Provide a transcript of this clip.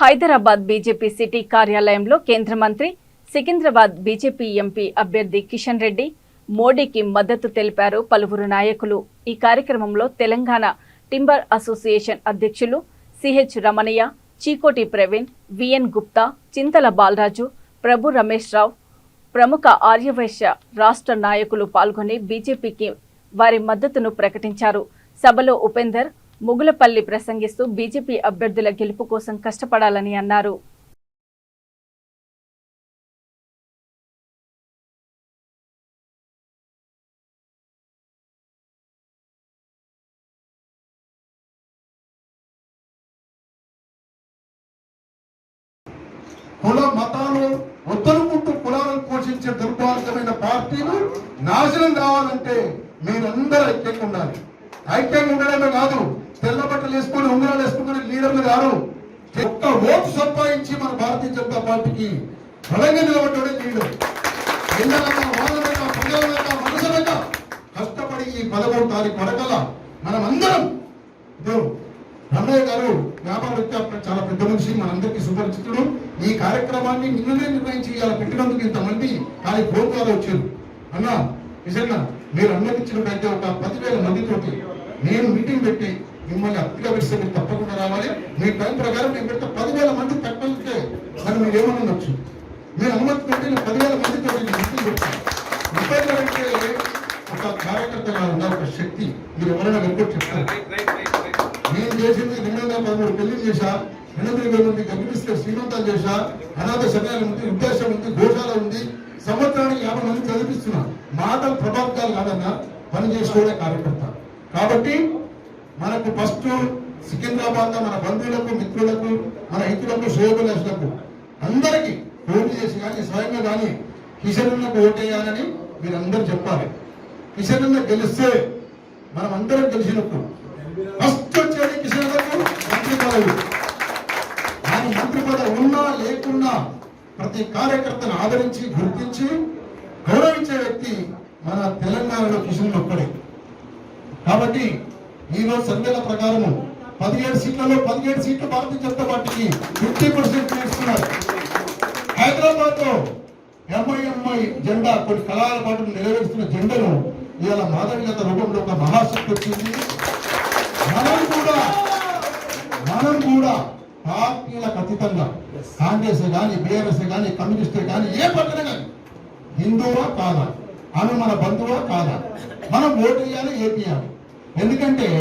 Hyderabad BJP city కార్యాలయంలో కేంద్ర మంత్రి సికింద్రాబాద్ బీజేపీ ఎంపీ అభ్యర్థి కిషన్ రెడ్డి మోడీకి మద్దతు తెలిపారు పలువురు నాయకులు. ఈ కార్యక్రమంలో తెలంగాణ టింబర్ అసోసియేషన్ అధ్యక్షులు సిహెచ్ రమణయ్య చీకోటి ప్రవీణ్ విఎన్ గుప్తా చింతల బాలరాజు ప్రభు రమేష్ రావు ప్రముఖ ఆర్యవైశ్య రాష్ట్ర నాయకులు పాల్గొని బీజేపీకి వారి మద్దతును ప్రకటించారు. సభలో ఉపేందర్ ముగులపల్లి ప్రసంగిస్తూ బీజేపీ అభ్యర్థుల గెలుపు కోసం కష్టపడాలని అన్నారు. కుల మతాలు వద్దనుకుంటూ కులాలను పోషించే దుర్మార్గమైన పార్టీలు నాశనం కావాలంటే మీరందరూ ఐక్యంగా ఉండాలి. ఐక్యంగా ఉండడమే కాదు తెల్ల బట్టలు వేసుకొని ఉంగరాలు వేసుకుని లీడర్లు గారు ఒక్క ఓటు సంపాదించి మన భారతీయ జనతా పార్టీకి బలంగా నిలబడ్డాడే లీడర్. ఎండలక కష్టపడి ఈ పదకొండు తారీఖు వరకల మనం అందరం ఇదో రమయ్య గారు వ్యక్తి చాలా పెద్ద మనిషి మనందరికీ సుపరిచితుడు. ఈ కార్యక్రమాన్ని నిన్ననే నిర్ణయించి ఇలా పెట్టినందుకు ఇంతమంది కానీ ఫోన్ ద్వారా వచ్చారు. అన్న నిజంగా మీరు అనుమతించిన పెద్ద ఒక పదివేల మందితోటి నేను మీటింగ్ పెట్టి మిమ్మల్ని అతిగా పెడితే మీరు తప్పకుండా రావాలి. మీ టైం ప్రకారం నేను పెడితే పదివేల మంది తక్కువస్తే మరి మీరు ఏమనొచ్చు మీరు అనుమతి పెట్టి నేను పదివేల మందితో నేను మీటింగ్ పెట్టాను ముప్పై ఒక కార్యకర్త ఉన్న ఒక శక్తి. మీరు ఎవరైనా వెనుకొచ్చి చెప్తారు. నేను చేసింది రెండు వందల పదమూడు పెళ్ళి చేశా. ఎనిమిది వేల మంది గమనిస్తే శ్రీమంతాలు చేశా. అనాథ శరణాలు ఉంది ఉద్దేశం ఉంది గోశాల ఉంది. సంవత్సరానికి యాభై మంది చదివిస్తున్నా మాటలు ప్రభావితాలు కాదన్నా పనిచేసుకోవడే కార్యకర్త. కాబట్టి మనకు ఫస్ట్ సికింద్రాబాద్లో మన బంధువులకు మిత్రులకు మన హితులకు శ్రేయోభిలాషులకు అందరికీ ఓటు చేసి కానీ స్వయంగా కానీ కిషన్లకు ఓటేయాలని మీరు అందరూ చెప్పాలి. కిషన్ గెలిస్తే మనం అందరం గెలిచినప్పుడు ఫస్ట్ వచ్చేది కిషన్లకు మంత్రి పదవి. ఆయన మంత్రి పదవి ఉన్నా లేకున్నా ప్రతి కార్యకర్తను ఆదరించి గుర్తించి గౌరవించే వ్యక్తి మన తెలంగాణలో కిషన్ ఒక్కడే. కాబట్టి ఈరోజు సర్వేల ప్రకారము పదిహేడు సీట్లలో పదిహేడు సీట్లు భారతీయ జనతా పార్టీకి ఫిఫ్టీ పర్సెంట్ చేస్తున్నారు హైదరాబాద్లో ఎంఐఎంఐ జెండా కొన్ని కళాల పాటు నెరవేరుస్తున్న జెండను ఇవాళ మాధవిలత రూపంలో ఒక మహాశక్తి వచ్చింది. మనం కూడా మనం కూడా పార్టీలకు అతీతంగా కాంగ్రెస్ కానీ బీఆర్ఎస్ కానీ కమ్యూనిస్ట్ కానీ ఏ పక్కన కానీ హిందువా కాదా? ఆమె మన బంధువా కాదా? మనం ఓటు వేయాలి ఏపీయాలి ఎందుకంటే